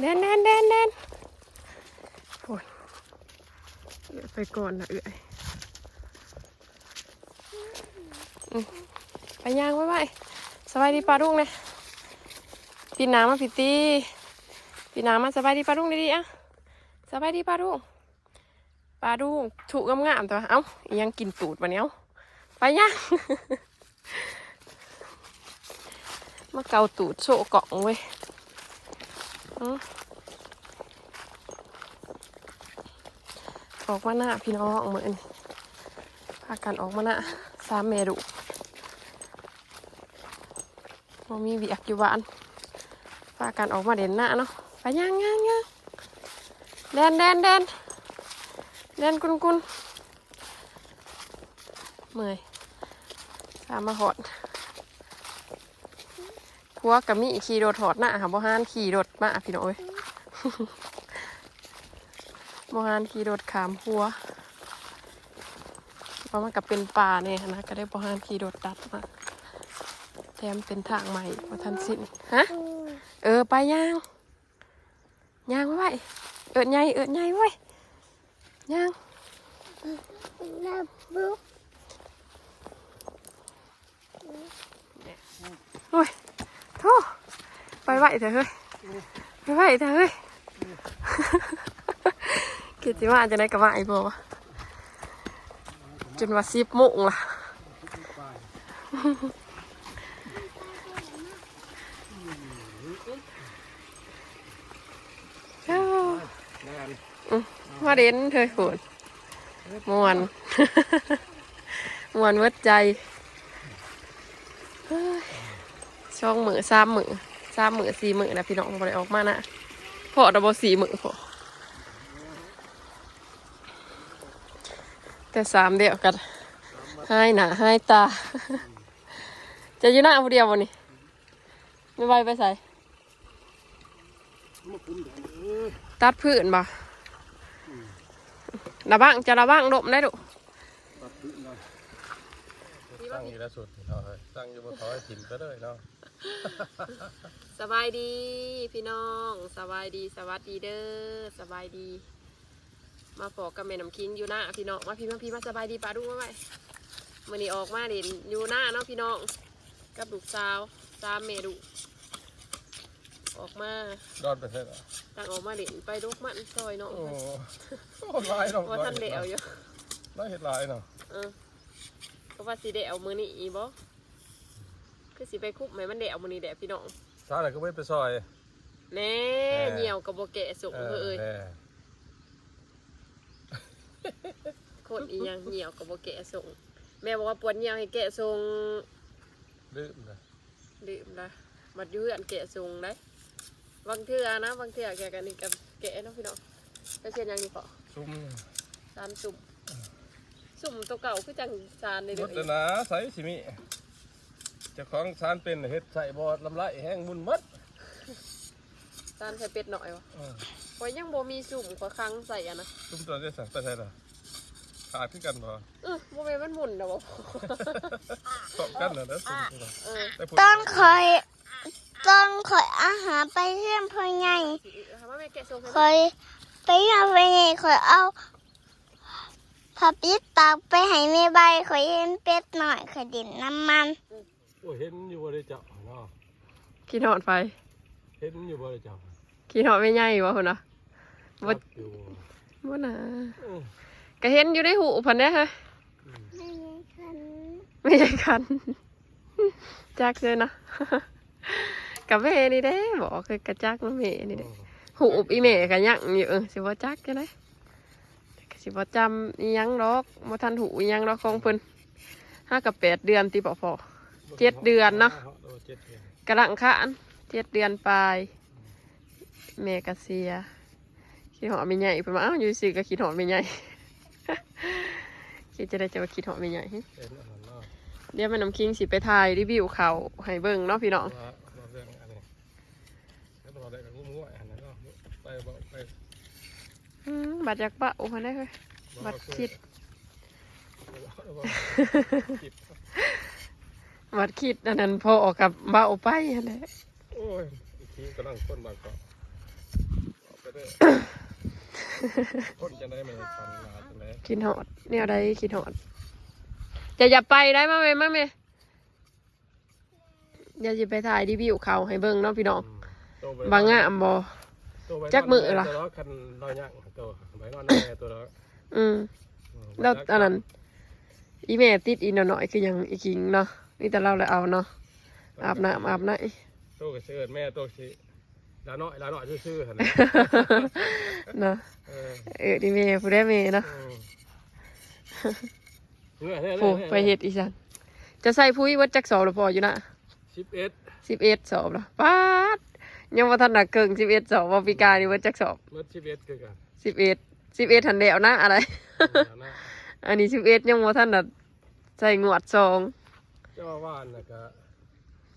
แดนแดนแดนแดนโอ้ยเอื้อยไปก่อนนะเอื้อยไปย่างไว้ไว้สบายดีปลาดุ้งนะพี่น้ำมาพี่ตีพี่น้ำมาสบายดีปลาดุ้งดีๆอะสบายดีปลาดุ้งปลาดุ้งถูกงามๆตัวเอ้ายังกินตูดมาเนี้ยไปย่างมาเกาตูดโชกล่องเว้ย ออกมาหน้าพี่น้องเหมือนพากันออกมาหน้าสามเมรุมมีเวียกอยู่บ้านพากันออกมาเด่นหน้าเนาะไปย่างย่างย่างแดนแดนแดนแดนกุนกุนเมื่อยตามมาหอด วกับมีขี่รถถอดหน้าค่ะบ่ฮานขี่รถมาพี่น้อยบ่ฮานขี่รถขามพัวเพราะมันกับเป็นป่าเนี่ยนะก็ได้บ่ฮานขี่รถตัดมาแถมเป็นทางใหม่บ่ทันสิ้นฮะเออไปย่างย่างไว้ไว้เอิดใหญ่เอิดใหญ่ไว้ย่างโอ้ยโธ่ ไปไหวเถอะเฮ้ยไปไหวเถอะเฮ้ยคิดสิว่าจะได้กับว่าไอ้บ่วจนว่าสิบโมงล่ะมาเด่นเธอฝนมวนมวนวิดใจเฮ้ย ช่องมือสามมือสามมือสี่มือนะพี่น้องบริออกมานะพอดับสี่มือพอแต่สามเดียวกันให้หนาให้ตา จะอยู่หน้าผู้เดียววันนี้ไม่ไหวไปใส่ตัดพื้นบ่ระวังจะระวังดมได้ดุตั้งอยู่ล้วสุดเนาะเฮ้ยตั้งอยู่บนถอยถิ่นก็เลยเนาะ สบายดีพี่น้องสบายดีสวัสดีเด้อสบายดี มาฝอกกับแม่น้ำคิงอยู่หน้าพี่น้องมาพี่มาพี่มาสบายดีปลาดุ้งมาไหมมื่อนี้ออกมาเด่นอยู่หน้าเนาะพี่น้องกับลูกสาวสามเมดุออกมาดอนไปเสร็จอะต่างออกมาเด่นไปลูกมันซอยเนาะโอ้โหลายเนาะว่าท่านเดวอยู่ลายเห็ดลายเนาะเออก็ว่าสีเดวมือนี้อีบ่ คือสิไปคุบไหมมันเดวมือนี้แดดพี่น้องซาอะไรก็ไม่ไปซอยแน่แน่เหนียวกับโบเกะสุกเอ้ยแน่คนอีหยังเหนียวกับโบเกะส่งแม่บอกว่าปวดเหนียวให้แกะส่งลืมเลยดื่มละมัดอยื้อนแกะส่งได้บางเทื่อนะบางเทื่อแกกันนี่กับแกะเนาะพี่น้องไปเช่นหยังนี่พอซุ้มสามสุ่มสุ่มตัวเก่าคือจังจานในหมเดือดแล้วนะใส่สิมิเจ้าของซานเป็นเห็ดใส่บอดลำไรแห้งมุนหมัดจานใส่เป็ดหน่อยวะเออพอยยังบ่มีสุ่มขอครั้งใส่อะนะซุ้มตัวนี้สั่งไปใช่หรอขาดขึ้นกันบ่เออบ่แม่นมันหมุนนะบ่ตอบกันเหรอนะซุ้มตัวเออได้พูดต้องคอยต้องคอยอาหารไปเพื่อนพ่อใหญ่สิถามว่าแม่แกะส่งให้คอยไปเพื่อนพ่อใหญ่คอยเอาผับปิดปากไปให้แม่ใบคอยเห็นเป็ดหน่อยคอยดินน้ำมันโอ้เห็นอยู่บ่ได้จับเนาะขี้หอดไฟเห็นอยู่บ่ได้จับขี้หอดไม่ใหญ่บ่พุ่นน่ะบ่จับอยู่บ่น่ะเออก็เห็นอยู่ในหูเพิ่นเด้อเฮ้ยไม่ใช่คันไม่ใช่คันจักเลยนะกับแม่นี่เด้บอกคือกระจักน้ำแม่นี่เด้หูบอีแม่กันยังอยู่เออสิบ่จักกันเลยก็สิบ่จำอีหยังดอกบ่ทันหูอีหยังดอกของเพิ่นห้ากับแปดเดือนติบ่พอ เจ็ดเดือนเนาะโอ้เจ็ดเดือนกระลังคานเจ็ดเดือนปลายแม่ก็เสียคิดหอดไม่ใหญ่เพิ่นว่าอ้าวอยู่สิก็คิดหอดไม่ใหญ่คิดจะได้จะว่าคิดหอดไม่ใหญ่เป็นอันนั้นเนาะเดี๋ยวแม่น้ำคิงสิไปถ่ายรีวิวเขาให้เบิ่งเนาะพี่น้องว่าว่าเรื่องอันนี้แล้วเราได้กับงูงูอันนั้นเนาะไปบอกไปอืมบัดอยากบะโอ้ยได้เฮ้ยบัดคิด คิดบัดคิดอันนั้นพอออกกับเบาไปอันนั้นโอ้ยคิที่กำลังคนบางเกาะออกไปเด้อคนจะได้ไม่ให้ฟันหนาจังไดกินหอดแนวใดกินหอดจะอย่าไปได้มาเมมาเมอย่าจะไปถ่ายรีวิวเขาให้เบิ่งเนาะพี่น้องโตไปบางงามบ่โตไปจักมื้อล่ะตัวเนาคันลอยย่างโตไปนอนแน่ตัวเนาะอืมแล้วอันนั้นอีแม่ติดอีหน่อยๆคือหยังอีกิงเนาะ นี่แต่เราเลยเอาเนาะอาบน้ำอาบน้โตก็เชิญแม่โตสิลาน้อยลาน้อยซื่อๆหั่นนะำเนาะเออเออดีแม่ผู้ได้แม่เนาะอืมเนี่ยเนี่ยโอ้ไปเฮ็ดอีสันจะใส่พุ้ยวัดจักสอบหรือพออยู่นะสิบเอ็ดสิบเอ็ดสอบละป๊าดยังว่าทันหนักเกิงสิบเอ็ดสอบว่าปีกายนี่วัดจักสอบเมื่อสิบเอ็ดคือกันสิบเอ็ดสิบเอ็ดทันเดียวนะอะไรเอานะอันนี้สิบเอ็ดยังว่าทันน่ะใส่งวดซอง เจ้าว่านนะก็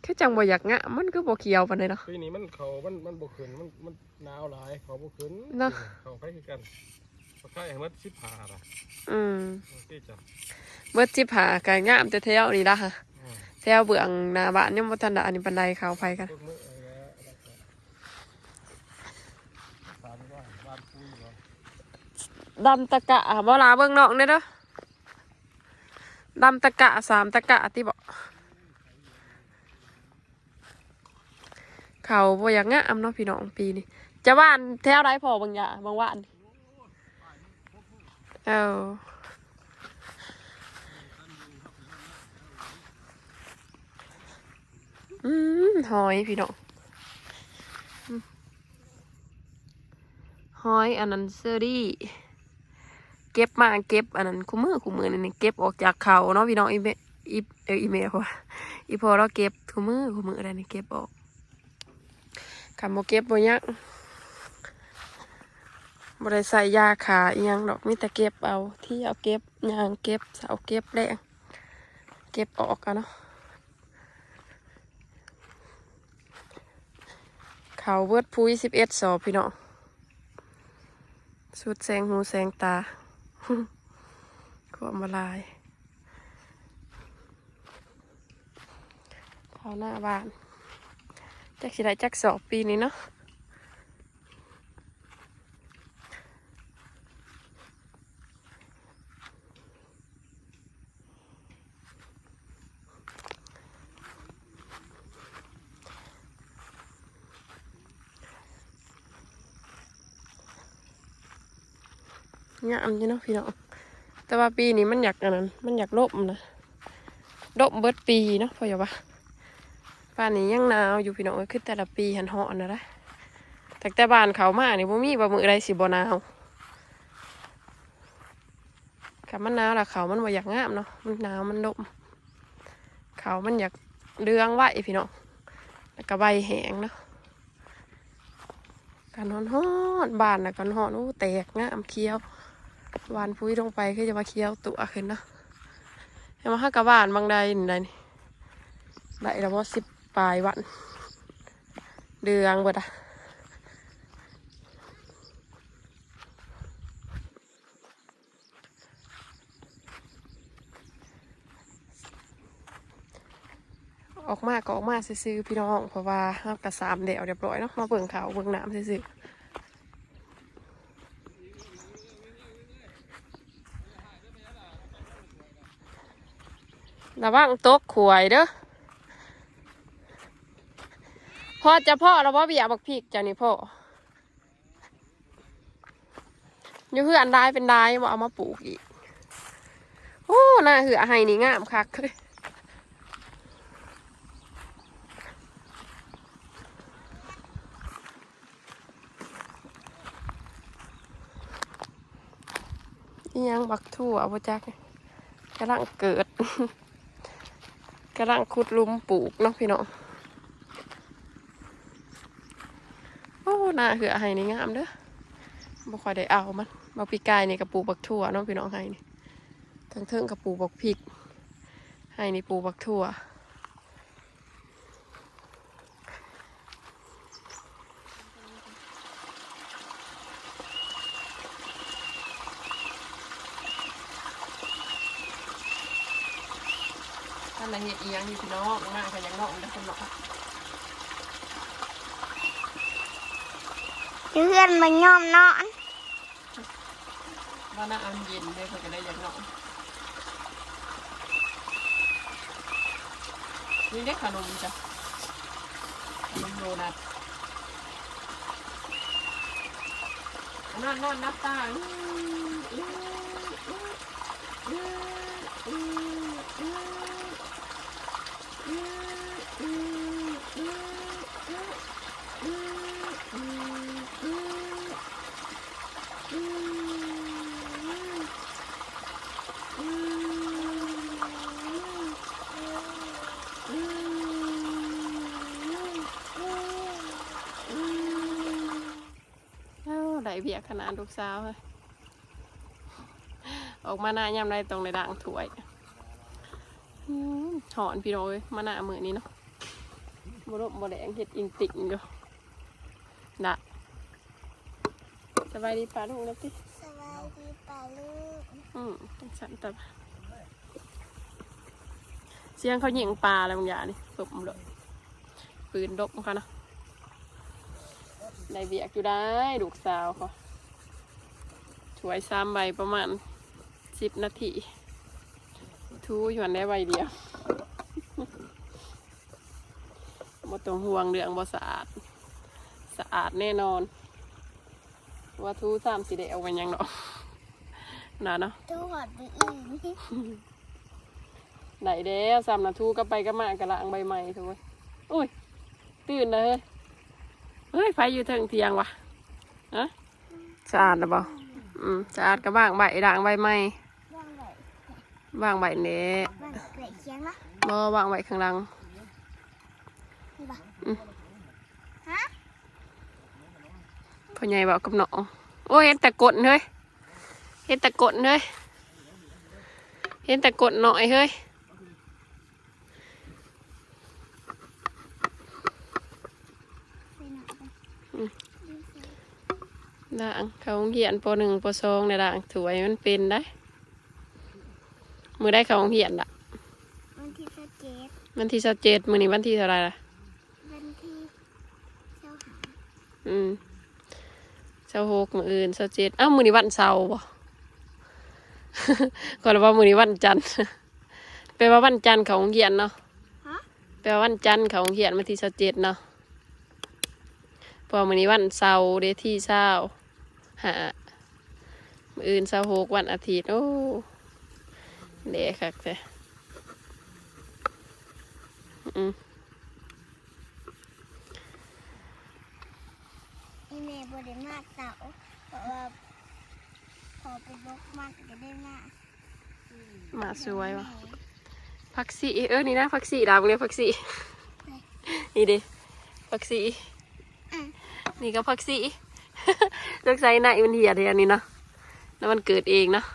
แค่จังบ่อยากงะมันก็บ่เขียวปานใดเนาะ ปีนี้มันเขามันมันบกขึ้นมันมันหนาวหลาย เขาบกขึ้นเนาะเขาไปคือกันเขาใกล้ให้มันสิบห้าละอืมที่จะเบิดสิบหากายงามแต่แถวนี่ละค่ะอืมแถวเบื้องหน้าบ้านยังบ่ทันได้อันนี้ปานใดเขาไปกัน พวกมื้ออะไรนะแล้วก็ถามว่าบ้านปุ้ยเหรอดำตะกะบ่ลาเบิ่งนอกเด้อเด้อ ดำตะกะสามตะกะที่บอกเขาบ่อยากงามเนาะพี่น้องปีนี้จะว่านแถวไรพอบางอย่างบางว่านเอาอืมหอยพี่น้องหอยอันนั้นเซอรี่ เก็บมาเก็บอันนั้นคู่มือคู่มือนี่เก็บออกจากเขาเนาะพี่น้องอีเมอีเออีเมลว่าอีพอเราเก็บคู่มือคู่มืออะไรนี่เก็บออกคำโมเก็บบ่ยังบ่ได้ใส่ยาขาอียังดอกมีแต่เก็บเอาที่เอาเก็บยางเก็บเสาเก็บแรงเก็บออกกันเนาะเขาเวิร์ดพุ้ยสิบเอ็ดสอบพี่น้องสุดแสงหูแสงตา ความมาลายเขาหน้าบ้านจักสิได้จักสอบปีนี้เนาะ งามอยู่เนาะพี่น้องแต่ว่าปีนี้มันอยากอันนั้น มันอยากล่มนะล่มเบิดปีเนาะพออย่าว่าป่านนี้ยังหนาวอยู่พี่น้องคือแต่ละปีหันเหาะนะแต่แต่บ้านเขามานี่บ่มีบ่มือใดสิบ่หนาวกับมันหนาวล่ะเขามันบ่อยากงามเนาะมันหนาวมันล่มเขามันอยากเรืองไหวพี่น้องแล้วก็ใบแห้งเนาะกันฮอนฮอนบานน่ะกันฮอนโอ้แตกงามเขียว วานพุ้ยลงไปคือจะมาเคี้ยวตัวขึ้นเนาะให้มาห้ากระบานบางใดนี่ใดนี่ได้แล้วว่าสิบปลายวัน เดืองเบิดอะออกมาก็ออกมาซื้อพี่น้อง เพราะว่าห้ากระสามเดี่ยวเรียบร้อยเนาะมาเบิ่งเขาวเบิ่งน้ำซื้อ ระวังตกขวยเด้อพ่อจะพ่อเราว่าเบียบักพริกจ้ะนี่พ่ออยู่เพื่อนได้เป็นได้ว่าเอามาปลูกอีก โอ้น่าเหือให้นี่งามคักเลยยังบักทั่วบ่จักกำลังเกิด กำลังขุดลุมปลูกเนาะพี่น้องโอ้หน้าเหือให้นี่งามเด้อบ่ค่อยได้เอามันบักปีกายนี่กับปูบักถั่วเนาะพี่น้องให้นี่ทั้งเทิงกับปูบักพริกให้นี่ปูบัก อีหยังนี่พี่น้องมากค่ะยังนอกนะคนบอกเพื่อนมันย่อมนอนว่าหน้าอันเย็นเลยเขาจะได้ยังนอกนี่เด็กขนมจ้ะขนมโดนัทนั่นนั่นนับตาอืออืออือ ด้เบียกขนาดลูกสาวเลยออกมาหน้ายามได้ตรงในด่างถ้วยอืมหอนพี่น้อยมาหน้ามือนี้เนาะบรบบแดงเห็ดอิงติ่งอยู่น่ะสบายดีป้าลูกนะพี่สบายดีป่าลูกอืมจังสันแต่เสียงเขายิงปลาอะไรบางอย่างนี่ตบเลยปืนดกมั้งคะเนาะ ได้เบียกอยู่ได้ลูกสาวเขาช่วยซ้ำใบประมาณสิบนาทีทูอยู่อันได้ใบเดียวบ่ต้องห่วงเรื่องบ่สะอาด สะอาดแน่นอน ว่าทูสามสีได้เอาไว้ยังเนาะน่ะเนาะทุกคนดีอีกไหนเด้สามนาทูก็ไปก็มากระลางใบไม้ทุกคนอุ้ยตื่นเลย เฮ้ยไฟอยู่เทิงเทียงวะฮะสะอาดนะบ่อืมสะอาดก็บ้างใบด่างใบไม้ว่างไหนบ้างใบเน่ว่างเกล็ดเคียงนะบ่บ้างใบข้างหลังนี่ปะอืมฮะพ่อใหญ่บอกกับน้องโอ้ยเห็นแต่กดเฮ้ยเห็นแต่กดเฮ้ยเห็นแต่กดหน่อยเฮ้ย ไปไหนไป ด่างเขาโรงเหียนปหนึ่งปสองในด่างถวยมันเป็นได้ มือได้เขาโรงเหียนละวันที่สเจ็ดวันที่สิบเจ็ดมือนี้วันที่เท่าไหรล่ะวันที่เจ้าหาอืมเสาร์หกมืออื่นเสาร์เจ็ดอ้าวมือนี้วันเสาร์บ่ก่อนว่ามือนี้วันจันทร์แปลว่าวันจันทร์เขาโรงเหียนเนาะฮะแปลว่าวันจันทร์เขาโรงเหียนวันที่สิบเจ็ดเนาะเพอมือนี้วันเสาร์เดยวที่เช้า หามืออื่นเสาร์หกวันอาทิตย์โอ้เด็กคักแต่อืมอีเมลบริมาเต่าเพราะว่าพอไปบกมากก็ได้มามาสวยวะผักซีเออนี่นะผักซีดาวเนี่ยผักซีนี่ดิผักซีอะนี่ก็ผักซี เลือกใส่ไหนมันเหี่ยเลยอันนี้เนาะแล้วมันเกิดเองเนาะ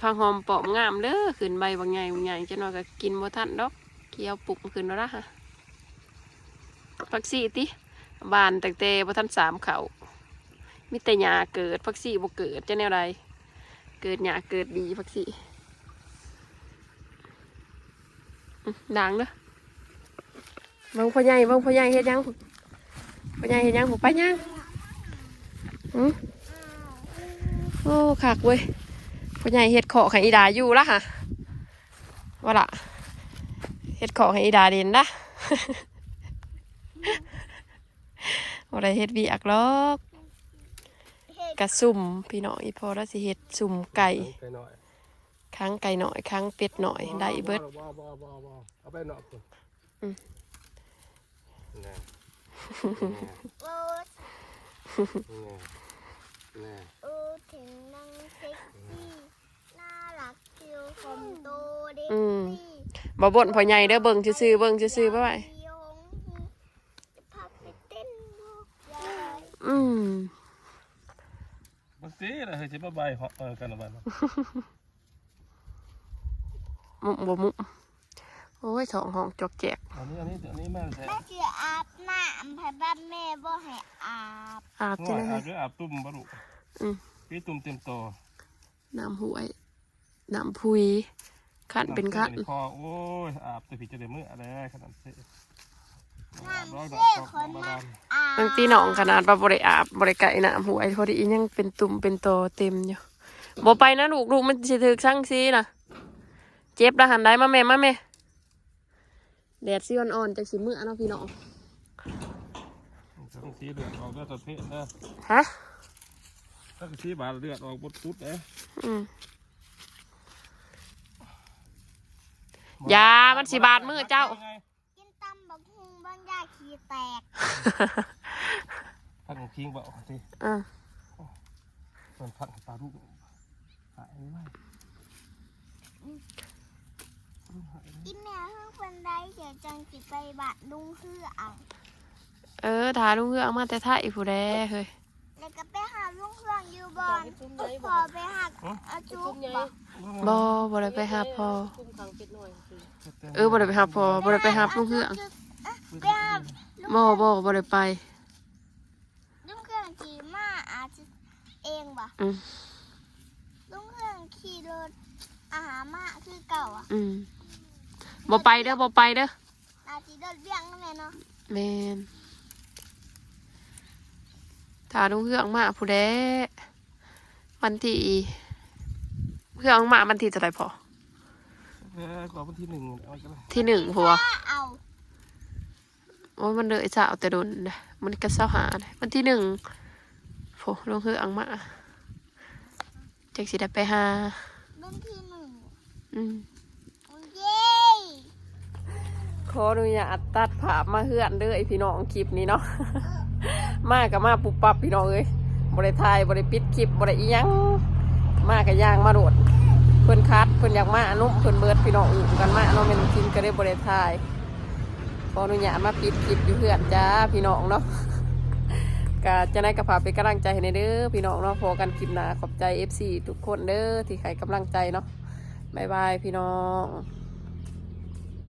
ผักหอมปอมงามเด้อขึ้นใบบางใหญ่บางใหญ่จะนอยก็กินบ่ทันดอกเคี้ยวปลุกขึ้นแล้วละฮะผักซี่ติบานแต่แต่บ่ทันสามเขามีแต่หญ้าเกิดผักซี่บ่เกิดจะแนวใดเกิดหญ้าเกิดดีผักซีอื้อดังเด้อเบิ่งพ่อใหญ่เบิ่งพ่อใหญ่เฮ็ดยัง พ่อใหญ่เฮ็ดหยังผมไปยังอือโอ้คักเว้ยพ่อใหญ่เฮ็ดขอให้อีดาอยู่ละค่ะว่าล่ะเฮ็ดขอให้อีดาเด่นนะบ่ได้เฮ็ดเวียกหรอกเฮ็ดกระสุ่มพี่น้องอีพอแล้วสิเฮ็ดสุ่มไก่ไปหน่อยค้างไก่หน่อยค้างเป็ดหน่อยได้เบิดบ่บ่บ่บ่บ่เอาไปหน่อยคุณอืมแน่ โอ้แน่แน่โอ้ถึงนั่งเซ็กซี่น่ารักคิวคอมโตเด็กอืมซี่บ่บ่นพ่อใหญ่เด้อเบิ่งซื่อๆเบิ่งซื่อๆบ่ไหวยงจะพาไปเต้นบอกยายอืมบ่สิล่ะเฮ้ยสิบ่ใบายเหาะเออกันละบัดเนาะมุมบ่มุม โอ้ยท้องห้องจอกแจกอันนี้อันนี้อันนี้แม่นแท้แม่จะอาบน้ำให้บ้านแม่บ่ให้อาบอาบง่จัองยได๋อาบด้วยอาบตุ่มบ่ลูกอืมพี่ตุ่มเต็มโตน้ำห้วยน้ำพุยขันเป็นขันำคอโอ้ยอาบแต่ผิดจะได้มื้ออะไรขนาดเซ่อาบน้ำร้อยดอเสื้กอดอกคนบามาดาลอาบางทีน้องขนาดว่าบริอาบบริไก่น้ำหัวไอ้พอดียังเป็นตุ่มเป็นโตเต็มอยู่บ่ไปนะลูกลูกมันสิถึกสั่งซีนะเจ็บละหันได้มาแม่มาแม่ แดดซีอ่อนๆจากสิมื้อเนาะพี่น้องสังสีเลือดออกเลือดตะเพะนะฮะสังสีบาดเลือดออกบดปุ๊ดเอ๊ะอืมยามันสิบาดมือเจ้า กินตำบักฮุงบางยาขี้แตกพักคิงบอกสิอ่ามันพักตาลูกหายไหม อีแม่เพิ่งคนได้เดี๋ยวจังสิไปบาดลุงเฮือเอาเออทาลุงเฮือกมาแต่ท่าอีผู้แดเฮ้ยแล้วก็ไปหาลุงเฮืองอยู่บอนพอไปหักเอาจุกบอกบ่บ่ได้ไปหาพอเออบ่ได้ไปหาพอบ่ได้ไปหาลุงเฮือกไปหาลุงบ่บ่บ่ได้ไปลุงเฮืองขี่มาอาจจะเองบ่อืมลุงเฮืองขี่รถอาหารมาคือเก่าอะอืม บ่ไปเด้อบ่ไปเด้ออาจจะเดินเบี้ยงนั่นแหละเนาะแม่นทาลุงเฮือกมาผู้แดวันที่เฮือกมาวันที่จะได้พอเออกว่าวันที่หนึ่งเอากันเลยที่หนึ่งผัวถ้าเอาโอ้ยมันเลยจะเอาแต่โดนเด้อมันก็เศร้าหาเลยวันที่หนึ่งโผลงคืออังมาจากสิได้ไปหาเรื่องที่หนึ่งอืม เย้ ขออนุญาตตัดภาพมาเฮือนเด้อไอพี่น้องคลิปนี้เนาะ มากับมาปุบปับพี่น้องเอ้ยบริทายบริปิดคลิปบริอียังมากับย่างมาโดดเพิ่อนคัดเพิ่อนอยากมาอนุเพิ่อนเบิร์ดพี่น้องอุ่มกันมาเนาะเป็นทีมก็ได้บริทายขออนุญาตมาปิดคลิปอยู่เพื่อนจ้าพี่น้องเนาะก็จะได้กระพาเป็นกำลังใจให้ในเด้อพี่น้องเนาะพอกันคลิปหนาขอบใจ FC ทุกคนเด้อที่ให้กำลังใจเนาะบายบายพี่น้อง